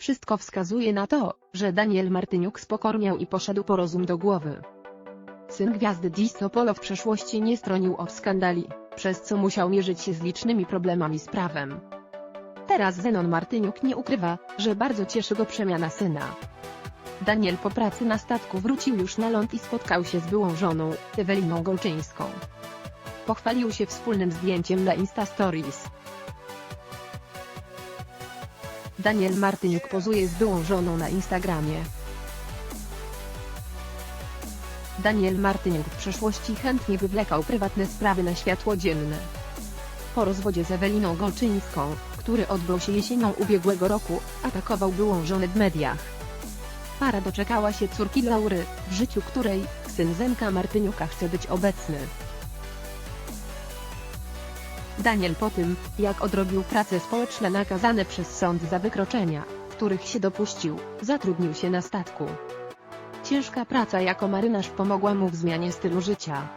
Wszystko wskazuje na to, że Daniel Martyniuk spokorniał i poszedł po rozum do głowy. Syn gwiazdy Disco Polo w przeszłości nie stronił od skandali, przez co musiał mierzyć się z licznymi problemami z prawem. Teraz Zenon Martyniuk nie ukrywa, że bardzo cieszy go przemiana syna. Daniel po pracy na statku wrócił już na ląd i spotkał się z byłą żoną, Eweliną Golczyńską. Pochwalił się wspólnym zdjęciem na Insta Stories. Daniel Martyniuk pozuje z byłą żoną na Instagramie. Daniel Martyniuk w przeszłości chętnie wywlekał prywatne sprawy na światło dzienne. Po rozwodzie z Eweliną Golczyńską, który odbył się jesienią ubiegłego roku, atakował byłą żonę w mediach. Para doczekała się córki Laury, w życiu której syn Zenka Martyniuka chce być obecny. Daniel po tym, jak odrobił prace społeczne nakazane przez sąd za wykroczenia, których się dopuścił, zatrudnił się na statku. Ciężka praca jako marynarz pomogła mu w zmianie stylu życia.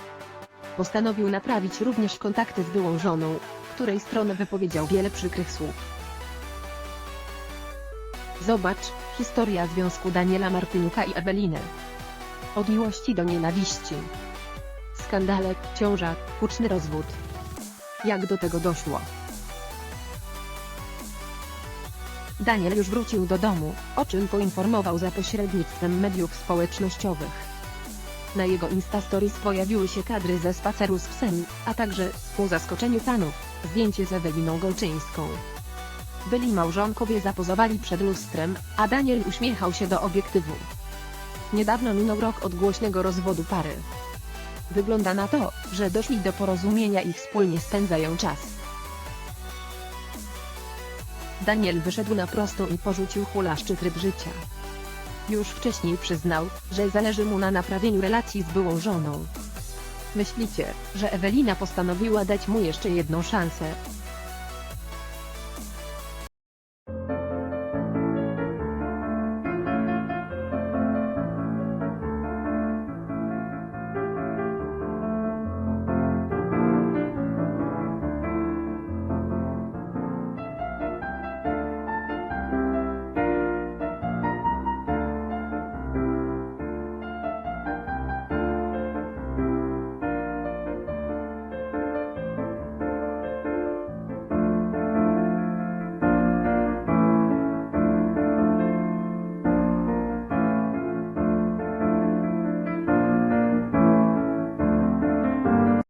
Postanowił naprawić również kontakty z byłą żoną, której stronę wypowiedział wiele przykrych słów. Zobacz, historia związku Daniela Martyniuka i Eweliny. Od miłości do nienawiści. Skandale, ciąża, huczny rozwód. Jak do tego doszło? Daniel już wrócił do domu, o czym poinformował za pośrednictwem mediów społecznościowych. Na jego Insta Stories pojawiły się kadry ze spaceru z psem, a także, ku zaskoczeniu fanów, zdjęcie z Eweliną Golczyńską. Byli małżonkowie zapozowali przed lustrem, a Daniel uśmiechał się do obiektywu. Niedawno minął rok od głośnego rozwodu pary. Wygląda na to, że doszli do porozumienia i wspólnie spędzają czas. Daniel wyszedł na prostą i porzucił hulaszczy tryb życia. Już wcześniej przyznał, że zależy mu na naprawieniu relacji z byłą żoną. Myślicie, że Ewelina postanowiła dać mu jeszcze jedną szansę?